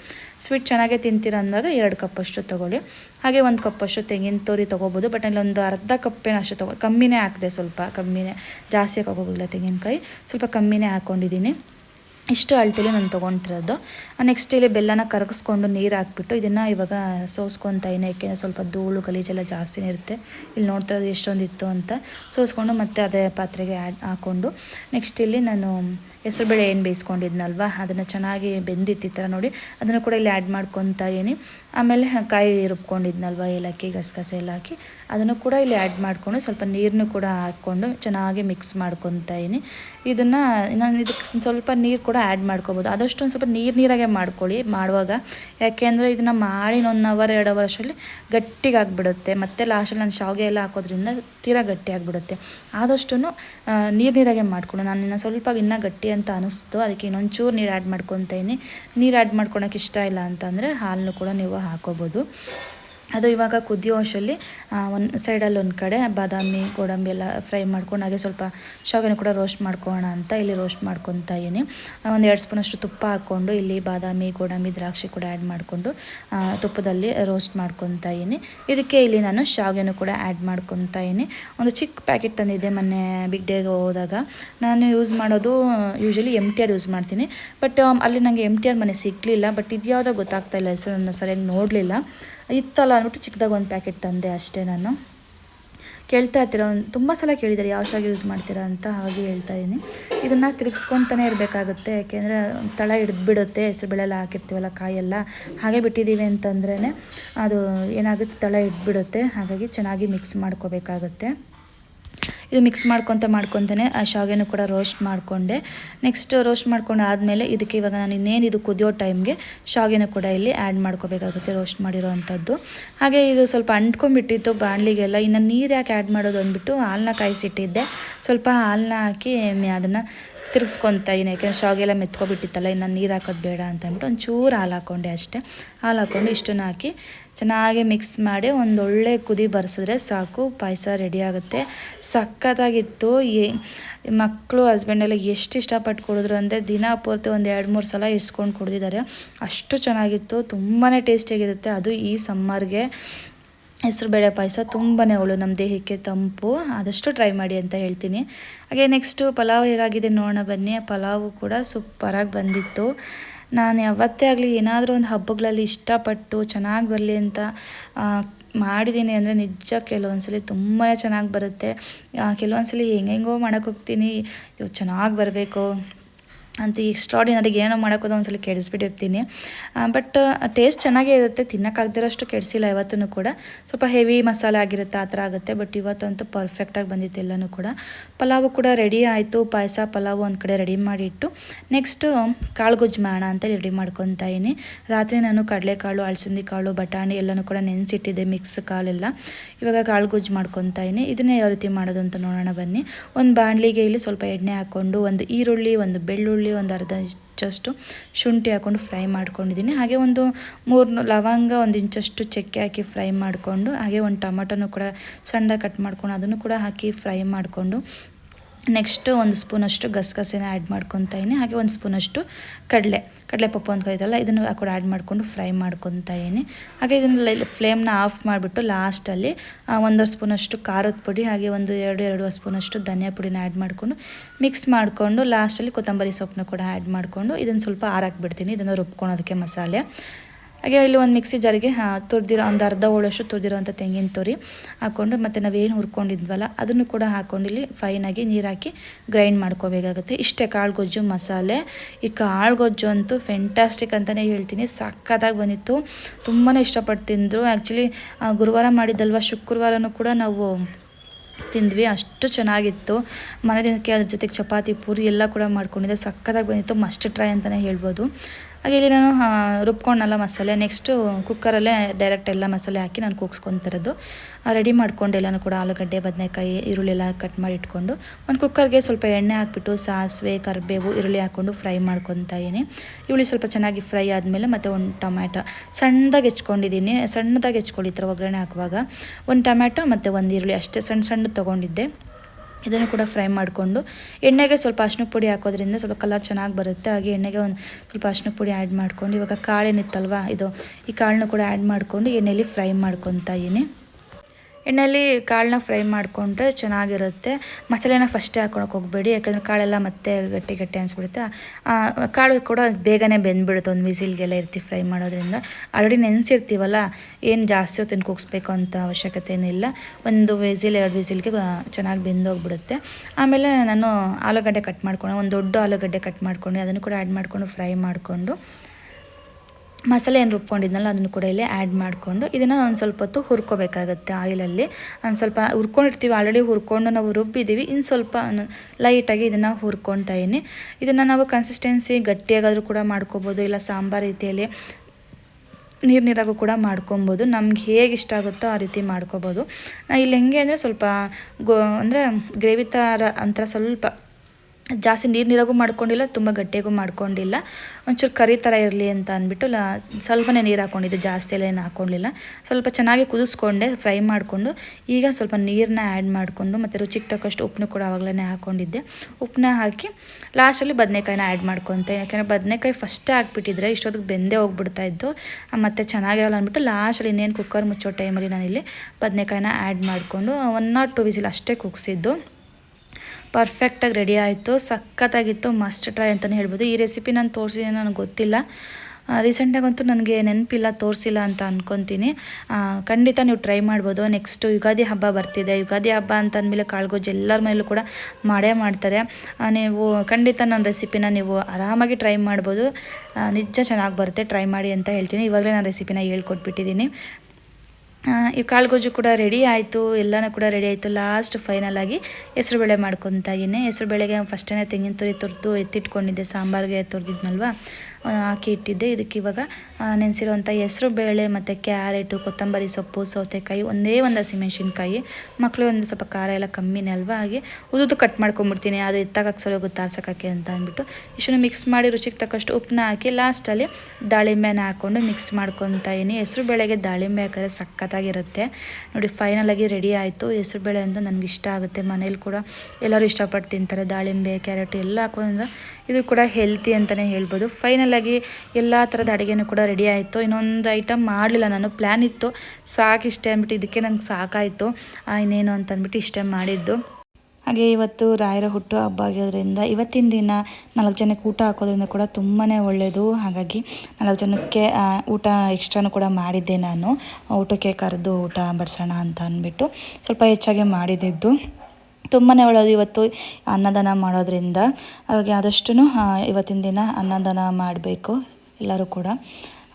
ಸ್ವೀಟ್ ಚೆನ್ನಾಗೇ ತಿಂತೀರ ಅಂದಾಗ ಎರಡು ಕಪ್ಪಷ್ಟು ತೊಗೊಳ್ಳಿ. ಹಾಗೆ ಒಂದು ಕಪ್ಪಷ್ಟು ತೆಂಗಿನ ತೋರಿ ತೊಗೋಬೋದು ಬಟ್ ಅಲ್ಲಿ ಒಂದು ಅರ್ಧ ಕಪ್ಪೇನ ಅಷ್ಟು ತೊಗೊ, ಕಮ್ಮಿನೇ ಹಾಕಿದೆ ಸ್ವಲ್ಪ, ಕಮ್ಮಿನೇ, ಜಾಸ್ತಿ ಹಾಕೋಗೋಗಿಲ್ಲ ತೆಂಗಿನಕಾಯಿ. ಸ್ವಲ್ಪ ಕಮ್ಮಿನೇ ಹಾಕ್ಕೊಂಡಿದ್ದೀನಿ ಇಷ್ಟು ಅಳತೆಲಿ ನಾನು ತೊಗೊತಿರೋದು ನೆಕ್ಸ್ಟ್ ಇಲ್ಲಿ ಬೆಲ್ಲನ ಕರಗಿಸ್ಕೊಂಡು ನೀರು ಹಾಕ್ಬಿಟ್ಟು ಇದನ್ನು ಇವಾಗ ಸೋಸ್ಕೊತಾ ಇದ್ದೀನಿ ಯಾಕೆಂದರೆ ಸ್ವಲ್ಪ ಧೂಳು ಗಲೀಜೆಲ್ಲ ಜಾಸ್ತಿನೇ ಇರುತ್ತೆ. ಇಲ್ಲಿ ನೋಡ್ತಾ ಇರೋದು ಎಷ್ಟೊಂದು ಇತ್ತು ಅಂತ ಸೋಸ್ಕೊಂಡು ಮತ್ತೆ ಅದೇ ಪಾತ್ರೆಗೆ ಆ್ಯಡ್ ಹಾಕ್ಕೊಂಡು ನೆಕ್ಸ್ಟ್ ಇಲ್ಲಿ ನಾನು ಹೆಸರುಬೇಳೆ ಏನು ಬೇಯಿಸ್ಕೊಂಡಿದ್ನಲ್ವ, ಅದನ್ನು ಚೆನ್ನಾಗಿ ಬೆಂದಿತ್ತು ಈ ಥರ ನೋಡಿ. ಅದನ್ನು ಕೂಡ ಇಲ್ಲಿ ಆ್ಯಡ್ ಮಾಡ್ಕೊತಾ ಇದೀನಿ ಆಮೇಲೆ ಕಾಯಿ ರುಬ್ಕೊಂಡಿದ್ನಲ್ವ, ಏಲಕ್ಕಿ, ಗಸಗಸೆ ಎಲ್ಲ ಹಾಕಿ ಅದನ್ನು ಕೂಡ ಇಲ್ಲಿ ಆ್ಯಡ್ ಮಾಡಿಕೊಂಡು ಸ್ವಲ್ಪ ನೀರನ್ನು ಕೂಡ ಹಾಕ್ಕೊಂಡು ಚೆನ್ನಾಗಿ ಮಿಕ್ಸ್ ಮಾಡ್ಕೊತಾ ಇದೀನಿ ಇದನ್ನು ನಾನು ಇದಕ್ಕೆ ಸ್ವಲ್ಪ ನೀರು ಆ್ಯಡ್ ಮಾಡ್ಕೋಬೋದು. ಆದಷ್ಟು ಒಂದು ಸ್ವಲ್ಪ ನೀರು ನೀರಾಗೆ ಮಾಡ್ಕೊಳ್ಳಿ, ಮಾಡುವಾಗ. ಯಾಕೆಂದರೆ ಇದನ್ನು ಮಾಡಿ ಒನ್ ಅವರ್ ಎರಡು ಅವರ್ ಅಷ್ಟರಲ್ಲಿ ಗಟ್ಟಿಗೆ ಆಗಿಬಿಡುತ್ತೆ. ಮತ್ತು ಲಾಸ್ಟಲ್ಲಿ ನಾನು ಶಾವಿಗೆ ಎಲ್ಲ ಹಾಕೋದ್ರಿಂದ ತೀರಾ ಗಟ್ಟಿ ಆಗಿಬಿಡುತ್ತೆ. ಆದಷ್ಟು ನೀರು ನೀರಾಗೆ ಮಾಡಿಕೊಂಡು ನಾನು ಇನ್ನು ಸ್ವಲ್ಪ ಇನ್ನೂ ಗಟ್ಟಿ ಅಂತ ಅನಿಸ್ತು. ಅದಕ್ಕೆ ಇನ್ನೊಂಚೂರು ನೀರು ಆ್ಯಡ್ ಮಾಡ್ಕೊತೀನಿ ನೀರು ಆ್ಯಡ್ ಮಾಡ್ಕೊಳಕ್ಕೆ ಇಷ್ಟ ಇಲ್ಲ ಅಂತಂದರೆ ಹಾಲನ್ನು ಕೂಡ ನೀವು ಹಾಕೋಬೋದು. ಅದು ಇವಾಗ ಕುದಿಯೋ ಅಷ್ಟರಲ್ಲಿ ಒಂದು ಸೈಡಲ್ಲಿ ಒಂದು ಕಡೆ ಬಾದಾಮಿ, ಗೋಡಂಬಿ ಎಲ್ಲ ಫ್ರೈ ಮಾಡ್ಕೊಂಡು ಹಾಗೆ ಸ್ವಲ್ಪ ಶಾವಿಗೆನೂ ಕೂಡ ರೋಸ್ಟ್ ಮಾಡ್ಕೋಣ ಅಂತ ಇಲ್ಲಿ ರೋಸ್ಟ್ ಮಾಡ್ಕೊತಾ ಇದ್ದೀನಿ. ಒಂದು ಎರಡು ಸ್ಪೂನಷ್ಟು ತುಪ್ಪ ಹಾಕ್ಕೊಂಡು ಇಲ್ಲಿ ಬಾದಾಮಿ, ಗೋಡಂಬಿ, ದ್ರಾಕ್ಷಿ ಕೂಡ ಆ್ಯಡ್ ಮಾಡಿಕೊಂಡು ತುಪ್ಪದಲ್ಲಿ ರೋಸ್ಟ್ ಮಾಡ್ಕೊತಾ ಇದ್ದೀನಿ. ಇದಕ್ಕೆ ಇಲ್ಲಿ ನಾನು ಶಾವಿಗೆನೂ ಕೂಡ ಆ್ಯಡ್ ಮಾಡ್ಕೊತಾ ಇದ್ದೀನಿ. ಒಂದು ಚಿಕ್ಕ ಪ್ಯಾಕೆಟ್ ತಂದಿದ್ದೆ ಮೊನ್ನೆ ಬಿಗ್ ಡೇಗೆ ಹೋದಾಗ. ನಾನು ಯೂಸ್ ಮಾಡೋದು usually M T R use ಮಾಡ್ತೀನಿ. ಬಟ್ ಅಲ್ಲಿ ನನಗೆ ಎಂ ಟಿ ಆರ್ ಮನೆ ಸಿಗಲಿಲ್ಲ. ಬಟ್ ಇದು ಯಾವುದೋ ಗೊತ್ತಾಗ್ತಾ ಇಲ್ಲ ಹೆಸರು ನಾನು ಸರಿಯಾಗಿ ನೋಡಲಿಲ್ಲ. ಇತ್ತಲ್ಲ ಅಂದ್ಬಿಟ್ಟು ಚಿಕ್ಕದಾಗ ಒಂದು ಪ್ಯಾಕೆಟ್ ತಂದೆ ಅಷ್ಟೇ ನಾನು. ಕೇಳ್ತಾ ಇರ್ತೀರ, ಒಂದು ತುಂಬ ಸಲ ಕೇಳಿದ್ದಾರೆ ಯಾವ ಶಾಗಿ ಯೂಸ್ ಮಾಡ್ತೀರಾ ಅಂತ ಹಾಗೆ ಹೇಳ್ತಾ ಇದ್ದೀನಿ. ಇದನ್ನು ತಿರುಗಿಸ್ಕೊತಾನೆ ಇರಬೇಕಾಗುತ್ತೆ, ಯಾಕೆಂದರೆ ತಳ ಹಿಡಿದ್ಬಿಡುತ್ತೆ, ಹೆಸರು ಬೆಳೆಲ್ಲ ಹಾಕಿರ್ತೀವಲ್ಲ, ಕಾಯೆಲ್ಲ. ಹಾಗೆ ಬಿಟ್ಟಿದ್ದೀವಿ ಅಂತಂದ್ರೇ ಅದು ಏನಾಗುತ್ತೆ, ತಳ ಹಿಡ್ಬಿಡುತ್ತೆ ಹಾಗಾಗಿ ಚೆನ್ನಾಗಿ ಮಿಕ್ಸ್ ಮಾಡ್ಕೋಬೇಕಾಗುತ್ತೆ. ಇದು ಮಿಕ್ಸ್ ಮಾಡ್ಕೊತ ಮಾಡ್ಕೊತಾನೆ ಆ ಶಾವಿಗೆನೂ ಕೂಡ ರೋಸ್ಟ್ ಮಾಡಿಕೊಂಡೆ. ನೆಕ್ಸ್ಟ್ ರೋಸ್ಟ್ ಮಾಡ್ಕೊಂಡು ಆದಮೇಲೆ ಇದಕ್ಕೆ ಇವಾಗ ನಾನು ಇನ್ನೇನು ಇದು ಕುದಿಯೋ ಟೈಮ್ಗೆ ಶಾವಿಗೆನೂ ಕೂಡ ಇಲ್ಲಿ ಆ್ಯಡ್ ಮಾಡ್ಕೋಬೇಕಾಗುತ್ತೆ ರೋಸ್ಟ್ ಮಾಡಿರೋ ಅಂಥದ್ದು ಹಾಗೆ ಇದು ಸ್ವಲ್ಪ ಅಂಟ್ಕೊಂಡ್ಬಿಟ್ಟಿತ್ತು ಬಾಣಲಿಗೆಲ್ಲ. ಇನ್ನು ನೀರು ಯಾಕೆ ಆ್ಯಡ್ ಮಾಡೋದು ಅಂದ್ಬಿಟ್ಟು ಹಾಲನ್ನ ಕಾಯಿಸಿಟ್ಟಿದ್ದೆ. ಸ್ವಲ್ಪ ಹಾಲನ್ನ ಹಾಕಿ ಅದನ್ನು ತಿರ್ಗಿಸ್ಕೊತಾ ಇದ್ದೀನಿ ಯಾಕೆಂದರೆ ಶಾವಿಗೆಲ್ಲ ಮೆತ್ಕೊಬಿಟ್ಟಿತ್ತಲ್ಲ, ಇನ್ನು ನೀರು ಹಾಕೋದು ಬೇಡ ಅಂತ ಅಂದ್ಬಿಟ್ಟು ಒಂಚೂರು ಹಾಲು ಹಾಕ್ಕೊಂಡೆ ಅಷ್ಟೇ. ಹಾಲು ಹಾಕ್ಕೊಂಡು ಇಷ್ಟನ್ನು ಹಾಕಿ ಚೆನ್ನಾಗಿ ಮಿಕ್ಸ್ ಮಾಡಿ ಒಂದೊಳ್ಳೆ ಕುದಿ ಬರೆಸಿದ್ರೆ ಸಾಕು, ಪಾಯಸ ರೆಡಿ ಆಗುತ್ತೆ. ಸಖತ್ತಾಗಿತ್ತು. ಏ ಮಕ್ಕಳು ಹಸ್ಬೆಂಡೆಲ್ಲ ಎಷ್ಟು ಇಷ್ಟಪಟ್ಟು ಕುಡಿದ್ರು ಅಂದರೆ ದಿನ ಪೂರ್ತಿ ಒಂದು ಎರಡು, ಮೂರು ಸಲ ಇಸ್ಕೊಂಡು ಕುಡಿದಿದ್ದಾರೆ. ಅಷ್ಟು ಚೆನ್ನಾಗಿತ್ತು. ತುಂಬಾ ಟೇಸ್ಟಿಯಾಗಿರುತ್ತೆ ಅದು ಈ ಸಮ್ಮರ್ಗೆ ಬೇಳೆ ಪಾಯಸ ತುಂಬಾ ಅವಳು ನಮ್ಮ ದೇಹಕ್ಕೆ ತಂಪು, ಆದಷ್ಟು ಟ್ರೈ ಮಾಡಿ ಅಂತ ಹೇಳ್ತೀನಿ. ಹಾಗೆ ನೆಕ್ಸ್ಟು ಪಲಾವ್ ಹೇಗಾಗಿದೆ ನೋಡೋಣ ಬನ್ನಿ. ಪಲಾವು ಕೂಡ ಸೂಪರಾಗಿ ಬಂದಿತ್ತು. ನಾನು ಯಾವತ್ತೇ ಆಗಲಿ ಏನಾದರೂ ಒಂದು ಹಬ್ಬಗಳಲ್ಲಿ ಇಷ್ಟಪಟ್ಟು ಚೆನ್ನಾಗಿ ಬರಲಿ ಅಂತ ಮಾಡಿದ್ದೀನಿ ಅಂದರೆ ನಿಜ ಕೆಲವೊಂದ್ಸಲಿ ತುಂಬಾ ಚೆನ್ನಾಗಿ ಬರುತ್ತೆ. ಕೆಲವೊಂದ್ಸಲಿ ಹೆಂಗೆಂಗೋ ಮಾಡೋಕ್ಕೆ ಹೋಗ್ತೀನಿ. ಚೆನ್ನಾಗಿ ಬರಬೇಕು. ಅಂತ ಎಕ್ಸ್ಟ್ರಾಡಿನರಿಗೆ ಏನೋ ಮಾಡೋಕೋದು ಒಂದ್ಸಲ ಕೆಡಿಸ್ಬಿಟ್ಟಿರ್ತೀನಿ. ಬಟ್ ಟೇಸ್ಟ್ ಚೆನ್ನಾಗೇ ಇರುತ್ತೆ. ತಿನ್ನೋಕ್ಕಾಗ್ದಿರೋಷ್ಟು ಕೆಡಿಸಿಲ್ಲ ಇವತ್ತೂ ಕೂಡ. ಸ್ವಲ್ಪ ಹೆವಿ ಮಸಾಲೆ ಆಗಿರುತ್ತೆ, ಆ ಥರ ಆಗುತ್ತೆ. ಬಟ್ ಇವತ್ತಂತೂ ಪರ್ಫೆಕ್ಟಾಗಿ ಬಂದಿತ್ತು ಎಲ್ಲನೂ ಕೂಡ. ಪಲಾವು ಕೂಡ ರೆಡಿ ಆಯಿತು. ಪಾಯಸ, ಪಲಾವು ಒಂದು ಕಡೆ ರೆಡಿ ಮಾಡಿಟ್ಟು ನೆಕ್ಸ್ಟು ಕಾಳು ಗೊಜ್ಜು ಮಾಡೋಣ ಅಂತ ರೆಡಿ ಮಾಡ್ಕೊತಾ ಇದ್ದೀನಿ. ರಾತ್ರಿ ನಾನು ಕಡಲೆಕಾಳು, ಅಳಸಂದಿ ಕಾಳು, ಬಟಾಣಿ ಎಲ್ಲನೂ ಕೂಡ ನೆನೆಸಿಟ್ಟಿದ್ದೆ ಮಿಕ್ಸ್ ಕಾಳೆಲ್ಲ. ಇವಾಗ ಕಾಳು ಗೊಜ್ಜು ಮಾಡ್ಕೊತಾ ಇದ್ದೀನಿ. ಇದನ್ನೇ ಯಾವ ರೀತಿ ಮಾಡೋದು ಅಂತ ನೋಡೋಣ ಬನ್ನಿ. ಒಂದು ಬಾಣಲಿಗೆ ಇಲ್ಲಿ ಸ್ವಲ್ಪ ಎಣ್ಣೆ ಹಾಕ್ಕೊಂಡು ಒಂದು ಈರುಳ್ಳಿ, ಒಂದು ಬೆಳ್ಳುಳ್ಳಿ ಒಂದು ಅರ್ಧ ಇಂಚಷ್ಟು ಶುಂಠಿ ಹಾಕ್ಕೊಂಡು ಫ್ರೈ ಮಾಡ್ಕೊಂಡಿದ್ದೀನಿ. ಹಾಗೆ ಒಂದು ಮೂರು ಲವಂಗ ಒಂದು ಇಂಚಷ್ಟು ಚಕ್ಕೆ ಹಾಕಿ ಫ್ರೈ ಮಾಡಿಕೊಂಡು, ಹಾಗೆ ಒಂದು ಟೊಮಟೊನೂ ಕೂಡ ಸಣ್ಣ ಕಟ್ ಮಾಡ್ಕೊಂಡು ಅದನ್ನು ಕೂಡ ಹಾಕಿ ಫ್ರೈ ಮಾಡಿಕೊಂಡು ನೆಕ್ಸ್ಟ್ ಒಂದು ಸ್ಪೂನಷ್ಟು ಗಸಗಸೆನ ಆ್ಯಡ್ ಮಾಡ್ಕೊತಾ ಇದ್ದೀನಿ ಹಾಗೆ ಒಂದು ಸ್ಪೂನಷ್ಟು ಕಡಲೆ ಕಡಲೆ ಪಪ್ಪು ಅಂತ ಕರೀತಲ್ಲ ಇದನ್ನು ಕೂಡ ಆ್ಯಡ್ ಮಾಡಿಕೊಂಡು ಫ್ರೈ ಮಾಡ್ಕೊತಾ ಇದ್ದೀನಿ ಹಾಗೆ ಇದನ್ನು ಫ್ಲೇಮ್ನ ಆಫ್ ಮಾಡಿಬಿಟ್ಟು ಲಾಸ್ಟಲ್ಲಿ ಒಂದೂವರೆ ಸ್ಪೂನಷ್ಟು ಖಾರದ ಪುಡಿ, ಹಾಗೆ ಒಂದು ಎರಡು, ಎರಡೂವರೆ ಸ್ಪೂನಷ್ಟು ಧನಿಯಾ ಪುಡಿನ ಆ್ಯಡ್ ಮಾಡಿಕೊಂಡು ಮಿಕ್ಸ್ ಮಾಡಿಕೊಂಡು ಲಾಸ್ಟಲ್ಲಿ ಕೊತ್ತಂಬರಿ ಸೊಪ್ಪನ್ನ ಕೂಡ ಆ್ಯಡ್ ಮಾಡಿಕೊಂಡು ಇದನ್ನು ಸ್ವಲ್ಪ ಆರಾಕ್ಬಿಡ್ತೀನಿ ಇದನ್ನು ರುಬ್ಕೊಳೋದಕ್ಕೆ ಮಸಾಲೆ. ಹಾಗೆ ಇಲ್ಲಿ ಒಂದು ಮಿಕ್ಸಿ ಜಾರಿಗೆ ತುರಿದಿರೋ ಒಂದು ಅರ್ಧ ಹೋಳಷ್ಟು ತುರ್ದಿರೋಂಥ ತೆಂಗಿನ ತುರಿ ಹಾಕ್ಕೊಂಡು ಮತ್ತು ನಾವೇನು ಹುರ್ಕೊಂಡಿದ್ವಲ್ಲ ಅದನ್ನು ಕೂಡ ಹಾಕ್ಕೊಂಡು ಇಲ್ಲಿ ಫೈನಾಗಿ ನೀರು ಹಾಕಿ ಗ್ರೈಂಡ್ ಮಾಡ್ಕೋಬೇಕಾಗುತ್ತೆ. ಇಷ್ಟೇ ಕಾಳು ಗೊಜ್ಜು ಮಸಾಲೆ. ಈ ಕಾಳು ಗೊಜ್ಜು ಅಂತೂ ಫೆಂಟಾಸ್ಟಿಕ್ ಅಂತಲೇ ಹೇಳ್ತೀನಿ. ಸಕ್ಕತ್ತಾಗಿ ಬಂದಿತ್ತು. ತುಂಬಾ ಇಷ್ಟಪಟ್ಟು ತಿಂದರು ಆ್ಯಕ್ಚುಲಿ ಗುರುವಾರ ಮಾಡಿದ್ದಲ್ವ ಶುಕ್ರವಾರನೂ ಕೂಡ ನಾವು ತಿಂದ್ವಿ. ಅಷ್ಟು ಚೆನ್ನಾಗಿತ್ತು. ಮನೆ ದಿನಕ್ಕೆ ಅದ್ರ ಜೊತೆಗೆ ಚಪಾತಿ, ಪೂರಿ ಎಲ್ಲ ಕೂಡ ಮಾಡ್ಕೊಂಡಿದ್ದೆ. ಸಕ್ಕತ್ತಾಗಿ ಬಂದಿತ್ತು. ಮಸ್ಟ್ ಟ್ರೈ ಅಂತಲೇ ಹೇಳ್ಬೋದು. ಹಾಗೆ ಇಲ್ಲಿ ನಾನು ರುಬ್ಕೊಂಡಲ್ಲ ಮಸಾಲೆ. ನೆಕ್ಸ್ಟು ಕುಕ್ಕರಲ್ಲೇ ಡೈರೆಕ್ಟ್ ಎಲ್ಲ ಮಸಾಲೆ ಹಾಕಿ ನಾನು ಕೂಗ್ಸ್ಕೊತಿರೋದು. ರೆಡಿ ಮಾಡ್ಕೊಂಡು ಎಲ್ಲನೂ ಕೂಡ ಆಲೂಗಡ್ಡೆ, ಬದನೆಕಾಯಿ, ಈರುಳ್ಳಿ ಎಲ್ಲ ಕಟ್ ಮಾಡಿ ಇಟ್ಕೊಂಡು ಒಂದು ಕುಕ್ಕರ್ಗೆ ಸ್ವಲ್ಪ ಎಣ್ಣೆ ಹಾಕ್ಬಿಟ್ಟು ಸಾಸಿವೆ, ಕರಿಬೇವು, ಈರುಳ್ಳಿ ಹಾಕ್ಕೊಂಡು ಫ್ರೈ ಮಾಡ್ಕೊತಾ ಇದ್ದೀನಿ. ಈರುಳ್ಳಿ ಸ್ವಲ್ಪ ಚೆನ್ನಾಗಿ ಫ್ರೈ ಆದಮೇಲೆ ಮತ್ತು ಒಂದು ಟೊಮ್ಯಾಟೊ. ಸಣ್ಣದಾಗಿ ಹೆಚ್ಕೊಂಡಿದ್ದೀನಿ. ಸಣ್ಣದಾಗಿ ಹೆಚ್ಕೊಳ್ಳಿ ಒಗ್ಗರಣೆ ಹಾಕುವಾಗ ಒಂದು ಟೊಮ್ಯಾಟೊ ಮತ್ತು ಒಂದು ಈರುಳ್ಳಿ. ಅಷ್ಟೇ ಸಣ್ಣ ಸಣ್ಣ ತೊಗೊಂಡಿದ್ದೆ. ಇದನ್ನು ಕೂಡ ಫ್ರೈ ಮಾಡಿಕೊಂಡು ಎಣ್ಣೆಗೆ ಸ್ವಲ್ಪ ಅರ್ಶಿನ ಪುಡಿ ಹಾಕೋದ್ರಿಂದ ಸ್ವಲ್ಪ ಕಲರ್ ಚೆನ್ನಾಗಿ ಬರುತ್ತೆ. ಹಾಗೆ ಎಣ್ಣೆಗೆ ಒಂದು ಸ್ವಲ್ಪ ಅರ್ಶಿನ ಪುಡಿ ಆ್ಯಡ್ ಮಾಡ್ಕೊಂಡು ಇವಾಗ ಕಾಳೇನಿತ್ತಲ್ವ, ಇದು ಈ ಕಾಳನ್ನು ಕೂಡ ಆ್ಯಡ್ ಮಾಡಿಕೊಂಡು ಎಣ್ಣೆಯಲ್ಲಿ ಫ್ರೈ ಮಾಡ್ಕೊತಾ ಇದ್ದೀನಿ. ಎಣ್ಣೆಯಲ್ಲಿ ಕಾಳನ್ನ ಫ್ರೈ ಮಾಡಿಕೊಂಡ್ರೆ ಚೆನ್ನಾಗಿರುತ್ತೆ. ಮಸಾಲೆನ ಫಸ್ಟೇ ಹಾಕೊಳಕ್ಕೆ ಹೋಗಬೇಡಿ, ಯಾಕಂದರೆ ಕಾಳೆಲ್ಲ ಮತ್ತೆ ಗಟ್ಟಿ ಗಟ್ಟಿ ಅನಿಸ್ಬಿಡುತ್ತೆ. ಕಾಳು ಕೂಡ ಬೇಗನೆ ಬೆಂದ್ಬಿಡುತ್ತೆ, ಒಂದು ವಿಸಿಲ್ಗೆಲ್ಲ ಇರ್ತೀವಿ ಫ್ರೈ ಮಾಡೋದ್ರಿಂದ. ಆಲ್ರೆಡಿ ನೆನೆಸಿರ್ತೀವಲ್ಲ, ಏನು ಜಾಸ್ತಿ ಹೊತ್ತಿನ ಕೂಗಿಸ್ಬೇಕು ಅಂತ ಅವಶ್ಯಕತೆ ಏನಿಲ್ಲ. ಒಂದು ವಿಸಿಲ್, ಎರಡು ವಿಸಿಲ್ಗೆ ಚೆನ್ನಾಗಿ ಬೆಂದೋಗ್ಬಿಡುತ್ತೆ. ಆಮೇಲೆ ನಾನು ಆಲೂಗಡ್ಡೆ ಕಟ್ ಮಾಡ್ಕೊಂಡು, ಒಂದು ದೊಡ್ಡ ಆಲೂಗಡ್ಡೆ ಕಟ್ ಮಾಡ್ಕೊಂಡು, ಅದನ್ನು ಕೂಡ ಆ್ಯಡ್ ಮಾಡಿಕೊಂಡು, ಫ್ರೈ ಮಾಡಿಕೊಂಡು ಮಸಾಲೆ ಏನು ರುಬ್ಕೊಂಡಿದ್ನಲ್ಲ, ಅದನ್ನು ಕೂಡ ಇಲ್ಲಿ ಆ್ಯಡ್ ಮಾಡಿಕೊಂಡು ಇದನ್ನು ಒಂದು ಸ್ವಲ್ಪ ಹೊತ್ತು ಹುರ್ಕೋಬೇಕಾಗತ್ತೆ ಆಯಿಲಲ್ಲಿ ಒಂದು ಸ್ವಲ್ಪ ಹುರ್ಕೊಂಡಿರ್ತೀವಿ ಆಲ್ರೆಡಿ ಹುರ್ಕೊಂಡು ನಾವು ರುಬ್ಬಿದ್ದೀವಿ ಇನ್ನು ಸ್ವಲ್ಪ ಲೈಟಾಗಿ ಇದನ್ನು ಹುರ್ಕೊತಾ ಇದ್ದೀನಿ. ಇದನ್ನು ನಾವು ಕನ್ಸಿಸ್ಟೆನ್ಸಿ ಗಟ್ಟಿಯಾಗಾದರೂ ಕೂಡ ಮಾಡ್ಕೋಬೋದು, ಇಲ್ಲ ಸಾಂಬಾರು ರೀತಿಯಲ್ಲಿ ನೀರು ನೀರಾಗೂ ಕೂಡ ಮಾಡ್ಕೊಬೋದು. ನಮ್ಗೆ ಹೇಗೆ ಇಷ್ಟ ಆಗುತ್ತೋ ಆ ರೀತಿ ಮಾಡ್ಕೋಬೋದು. ನಾ ಇಲ್ಲಿ ಹೆಂಗೆ ಅಂದರೆ ಸ್ವಲ್ಪ ಗೋ, ಅಂದರೆ ಗ್ರೇವಿ ಥರ ಅಂತರ ಸ್ವಲ್ಪ ಜಾಸ್ತಿ ನೀರು ನೀರಾಗೂ ಮಾಡ್ಕೊಂಡಿಲ್ಲ, ತುಂಬ ಗಟ್ಟಿಯಾಗೂ ಮಾಡ್ಕೊಂಡಿಲ್ಲ. ಒಂಚೂರು ಕರಿ ಥರ ಇರಲಿ ಅಂತ ಅಂದ್ಬಿಟ್ಟು ಲಾ ಸ್ವಲ್ಪನೇ ನೀರು ಹಾಕ್ಕೊಂಡಿದ್ದೆ ಜಾಸ್ತಿ ಎಲ್ಲ ಏನು ಹಾಕ್ಕೊಂಡಿಲ್ಲ ಸ್ವಲ್ಪ ಚೆನ್ನಾಗಿ ಕುದಿಸ್ಕೊಂಡೆ, ಫ್ರೈ ಮಾಡಿಕೊಂಡು, ಈಗ ಸ್ವಲ್ಪ ನೀರನ್ನ ಆ್ಯಡ್ ಮಾಡಿಕೊಂಡು ಮತ್ತು ರುಚಿಗೆ ತಕ್ಕಷ್ಟು ಉಪ್ಪನ್ನು ಕೂಡ ಆವಾಗಲೇ ಹಾಕ್ಕೊಂಡಿದ್ದೆ ಉಪ್ಪನ್ನ ಹಾಕಿ ಲಾಸ್ಟಲ್ಲಿ ಬದನೆಕಾಯಿನ ಆ್ಯಡ್ ಮಾಡ್ಕೊತೆ. ಯಾಕೆಂದರೆ ಬದನೆಕಾಯಿ ಫಸ್ಟೇ ಹಾಕ್ಬಿಟ್ಟಿದ್ರೆ ಇಷ್ಟೊತ್ತಿಗೆ ಬೆಂದೇ ಹೋಗ್ಬಿಡ್ತಾ ಮತ್ತು ಮತ್ತೆ ಚೆನ್ನಾಗಿರಲ್ಲ ಅಂದ್ಬಿಟ್ಟು ಲಾಸ್ಟಲ್ಲಿ ಇನ್ನೇನು ಕುಕ್ಕರ್ ಮುಚ್ಚೋ ಟೈಮಲ್ಲಿ ನಾನಿಲ್ಲಿ ಬದನೆಕಾಯಿನ ಆ್ಯಡ್ ಮಾಡಿಕೊಂಡು ಒನ್ ಆರ್ ಟು ವಿಸಿಲ್ ಅಷ್ಟೇ ಕುಗ್ಸಿದ್ದು ಪರ್ಫೆಕ್ಟಾಗಿ ರೆಡಿ ಆಯಿತು, ಸಖತ್ತಾಗಿತ್ತು ಮಸ್ಟ್ ಟ್ರೈ ಅಂತಲೇ ಹೇಳ್ಬೋದು. ಈ ರೆಸಿಪಿ ನಾನು ತೋರಿಸಿದೆ ನನಗೆ ಗೊತ್ತಿಲ್ಲ. ರೀಸೆಂಟಾಗಂತೂ ನನಗೆ ನೆನಪಿಲ್ಲ, ತೋರಿಸಿಲ್ಲ ಅಂತ ಅಂದ್ಕೊತೀನಿ ಖಂಡಿತ ನೀವು ಟ್ರೈ ಮಾಡ್ಬೋದು. ನೆಕ್ಸ್ಟು ಯುಗಾದಿ ಹಬ್ಬ ಬರ್ತಿದೆ. ಯುಗಾದಿ ಹಬ್ಬ ಅಂತ ಅಂದಮೇಲೆ ಕಾಳ್ಗೊಜ್ಜು ಎಲ್ಲರ ಮೇಲೂ ಕೂಡ ಮಾಡೇ ಮಾಡ್ತಾರೆ. ನೀವು ಖಂಡಿತ ನನ್ನ ರೆಸಿಪಿನ ನೀವು ಆರಾಮಾಗಿ ಟ್ರೈ ಮಾಡ್ಬೋದು. ನಿಜ ಚೆನ್ನಾಗಿ ಬರುತ್ತೆ ಟ್ರೈ ಮಾಡಿ ಅಂತ ಹೇಳ್ತೀನಿ. ಇವಾಗಲೇ ನಾನು ರೆಸಿಪಿನ ಹೇಳ್ಕೊಟ್ಬಿಟ್ಟಿದ್ದೀನಿ ಈ ಕಾಳು ಗೊಜ್ಜು ಕೂಡ ರೆಡಿ ಆಯಿತು, ಎಲ್ಲನೂ ಕೂಡ ರೆಡಿ ಆಯಿತು. ಲಾಸ್ಟ್ ಫೈನಲ್ ಆಗಿ ಹೆಸರುಬೇಳೆ ಮಾಡ್ಕೊತಾ ಇದ್ದೀನಿ. ಹೆಸರುಬೇಳೆಗೆ ಫಸ್ಟೇ ತೆಂಗಿನ ತುರಿ ತುರಿದು ಎತ್ತಿಟ್ಕೊಂಡಿದ್ದೆ, ಸಾಂಬಾರಿಗೆ ತುರಿದಿದ್ನಲ್ವ? ಹಾಕಿ ಇಟ್ಟಿದ್ದೆ. ಇದಕ್ಕೆ ಇವಾಗ ನೆನೆಸಿರುವಂಥ ಹೆಸರು, ಬೇಳೆ ಮತ್ತು ಕ್ಯಾರೆಟು, ಕೊತ್ತಂಬರಿ ಸೊಪ್ಪು, ಸೌತೆಕಾಯಿ ಒಂದೇ ಒಂದು ಹಸಿಮೆಣ್ಸಿನ್ಕಾಯಿ ಮಕ್ಕಳು ಒಂದು ಸ್ವಲ್ಪ ಖಾರ ಎಲ್ಲ ಕಮ್ಮಿನೇ ಅಲ್ವಾ? ಹಾಗೆ ಉದುದು ಕಟ್ ಮಾಡ್ಕೊಂಬಿಡ್ತೀನಿ. ಅದು ಎತ್ತಾಗಕ್ಕೆ ಸರಿ ಹೋಗುತ್ತೆ ಆರ್ಸೋಕ್ಕೆ ಅಂತ ಅಂದ್ಬಿಟ್ಟು ಇಷ್ಟನ್ನು ಮಿಕ್ಸ್ ಮಾಡಿ ರುಚಿಗೆ ತಕ್ಕಷ್ಟು ಉಪ್ಪನ್ನ ಹಾಕಿ ಲಾಸ್ಟಲ್ಲಿ ದಾಳಿಂಬೆನ ಹಾಕ್ಕೊಂಡು ಮಿಕ್ಸ್ ಮಾಡ್ಕೊತಾ ಇದ್ದೀನಿ. ಹೆಸರು ಬೇಳೆಗೆ ದಾಳಿಂಬೆ ಹಾಕಿದ್ರೆ ಸಖತ್ತಾಗಿರುತ್ತೆ. ನೋಡಿ ಫೈನಲ್ ಆಗಿ ರೆಡಿ ಆಯಿತು. ಹೆಸರು ಬೇಳೆ ಅಂತ ನನಗೆ ಇಷ್ಟ ಆಗುತ್ತೆ. ಮನೇಲಿ ಕೂಡ ಎಲ್ಲರೂ ಇಷ್ಟಪಟ್ಟು ತಿಂತಾರೆ. ದಾಳಿಂಬೆ, ಕ್ಯಾರೆಟ್ ಎಲ್ಲ ಹಾಕೊಂಡ್ರೆ ಇದು ಕೂಡ ಹೆಲ್ತಿ ಅಂತಲೇ ಹೇಳ್ಬೋದು. ಫೈನಲ್ ಆಗಿ ಎಲ್ಲ ಥರದ ಅಡುಗೆನೂ ಕೂಡ ರೆಡಿ ಆಯಿತು. ಇನ್ನೊಂದು ಐಟಮ್ ಮಾಡಲಿಲ್ಲ ನಾನು. ಪ್ಲ್ಯಾನ್ ಇತ್ತು. ಸಾಕಿಷ್ಟೇ ಅಂದ್ಬಿಟ್ಟು ಇದಕ್ಕೆ ನಂಗೆ ಸಾಕಾಯಿತು. ಇನ್ನೇನು ಅಂತಂದ್ಬಿಟ್ಟು ಇಷ್ಟೇ ಮಾಡಿದ್ದು. ಹಾಗೆ ಇವತ್ತು ರಾಯರ ಹುಟ್ಟು ಹಬ್ಬ ಆಗಿರೋದ್ರಿಂದ ಇವತ್ತಿನ ದಿನ ನಾಲ್ಕು ಜನಕ್ಕೆ ಊಟ ಹಾಕೋದ್ರಿಂದ ಕೂಡ ತುಂಬಾ ಒಳ್ಳೆಯದು ಹಾಗಾಗಿ ನಾಲ್ಕು ಜನಕ್ಕೆ ಊಟ ಎಕ್ಸ್ಟ್ರಾನು ಕೂಡ ಮಾಡಿದ್ದೆ ನಾನು. ಊಟಕ್ಕೆ ಕರೆದು ಊಟ ಬಡಿಸೋಣ ಅಂತ ಅಂದ್ಬಿಟ್ಟು ಸ್ವಲ್ಪ ಹೆಚ್ಚಾಗಿ ಮಾಡಿದ್ದಿದ್ದು ತುಂಬಾ ಒಳ್ಳೆಯದು ಇವತ್ತು ಅನ್ನದಾನ ಮಾಡೋದ್ರಿಂದ. ಹಾಗೆ ಆದಷ್ಟು ಇವತ್ತಿನ ದಿನ ಅನ್ನದಾನ ಮಾಡಬೇಕು ಎಲ್ಲರೂ ಕೂಡ.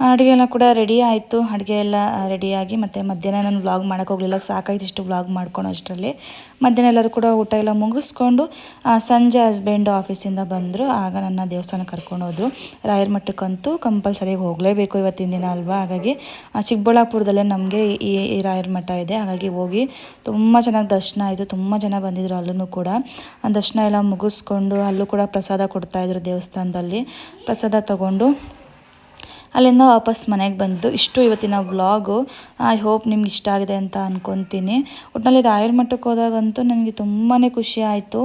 ಅಡುಗೆ ಎಲ್ಲ ಕೂಡ ರೆಡಿ ಆಯಿತು. ಅಡುಗೆ ಎಲ್ಲ ರೆಡಿಯಾಗಿ ಮತ್ತು ಮಧ್ಯಾಹ್ನ ನಾನು ವ್ಲಾಗ್ ಮಾಡೋಕ್ಕೆ ಹೋಗಲಿಲ್ಲ. ಸಾಕಾಯ್ತು ಇಷ್ಟು ವ್ಲಾಗ್ ಮಾಡ್ಕೊಂಡು ಅಷ್ಟರಲ್ಲಿ. ಮಧ್ಯಾಹ್ನ ಎಲ್ಲರೂ ಕೂಡ ಊಟ ಎಲ್ಲ ಮುಗಿಸ್ಕೊಂಡು ಸಂಜೆ ಹಸ್ಬೆಂಡ್ ಆಫೀಸಿಂದ ಬಂದರು. ಆಗ ನನ್ನ ದೇವಸ್ಥಾನ ಕರ್ಕೊಂಡು ಹೋದರು. ರಾಯರ ಮಠಕ್ಕಂತೂ ಕಂಪಲ್ಸರಿಯಾಗಿ ಹೋಗಲೇಬೇಕು ಇವತ್ತಿನ ದಿನ ಅಲ್ವಾ? ಹಾಗಾಗಿ ಚಿಕ್ಕಬಳ್ಳಾಪುರದಲ್ಲೇ ನಮಗೆ ಈ ಈ ರಾಯರ ಮಠ ಇದೆ. ಹಾಗಾಗಿ ಹೋಗಿ ತುಂಬ ಚೆನ್ನಾಗಿ ದರ್ಶನ ಆಯಿತು. ತುಂಬ ಜನ ಬಂದಿದ್ರು ಅಲ್ಲೂ ಕೂಡ. ದರ್ಶನ ಎಲ್ಲ ಮುಗಿಸ್ಕೊಂಡು ಅಲ್ಲೂ ಕೂಡ ಪ್ರಸಾದ ಕೊಡ್ತಾಯಿದ್ರು ದೇವಸ್ಥಾನದಲ್ಲಿ. ಪ್ರಸಾದ ತಗೊಂಡು ಅಲ್ಲಿಂದ ವಾಪಸ್ ಮನೆಗೆ ಬಂದು, ಇಷ್ಟು ಇವತ್ತಿನ ವ್ಲಾಗು. ಐ ಹೋಪ್ ನಿಮ್ಗೆ ಇಷ್ಟ ಆಗಿದೆ ಅಂತ ಅಂದ್ಕೊತೀನಿ ಒಟ್ಟಿನಲ್ಲಿ ರಾಯರ ಮಠಕ್ಕೆ ಹೋದಾಗಂತೂ ನನಗೆ ತುಂಬಾ ಖುಷಿ ಆಯಿತು.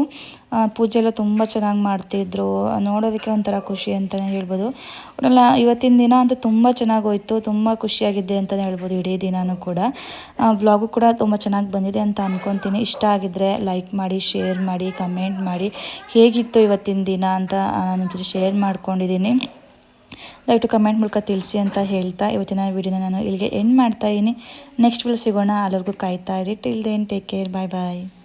ಪೂಜೆ ಎಲ್ಲ ತುಂಬ ಚೆನ್ನಾಗಿ ಮಾಡ್ತಿದ್ರು ನೋಡೋದಕ್ಕೆ ಒಂಥರ ಖುಷಿ ಅಂತಲೇ ಹೇಳ್ಬೋದು. ಒಟ್ಟಲ್ಲ ಇವತ್ತಿನ ದಿನ ಅಂತೂ ತುಂಬ ಚೆನ್ನಾಗಿ ಹೋಯ್ತು. ತುಂಬ ಖುಷಿಯಾಗಿದ್ದೆ ಅಂತಲೇ ಹೇಳ್ಬೋದು ಇಡೀ ದಿನಾನೂ ಕೂಡ. ವ್ಲಾಗು ಕೂಡ ತುಂಬ ಚೆನ್ನಾಗಿ ಬಂದಿದೆ ಅಂತ ಅಂದ್ಕೊತೀನಿ ಇಷ್ಟ ಆಗಿದ್ದರೆ ಲೈಕ್ ಮಾಡಿ ಶೇರ್ ಮಾಡಿ ಕಮೆಂಟ್ ಮಾಡಿ. ಹೇಗಿತ್ತು ಇವತ್ತಿನ ದಿನ ಅಂತ ನಿಮ್ಮ ಜೊತೆ ಶೇರ್ ಮಾಡ್ಕೊಂಡಿದ್ದೀನಿ. ದಯವಿಟ್ಟು ಕಮೆಂಟ್ ಮೂಲಕ ತಿಳಿಸಿ ಅಂತ ಹೇಳ್ತಾ ಇವತ್ತಿನ ವಿಡಿಯೋನ ನಾನು ಇಲ್ಲಿಗೆ ಎಂಡ್ ಮಾಡ್ತಾ ಇದ್ದೀನಿ. ನೆಕ್ಸ್ಟ್ ವಿಲ್ ಸಿಗೋಣ. ಅಲ್ಲಿವರೆಗೂ ಕಾಯ್ತಾ ಇರಿ. Till then take care bye bye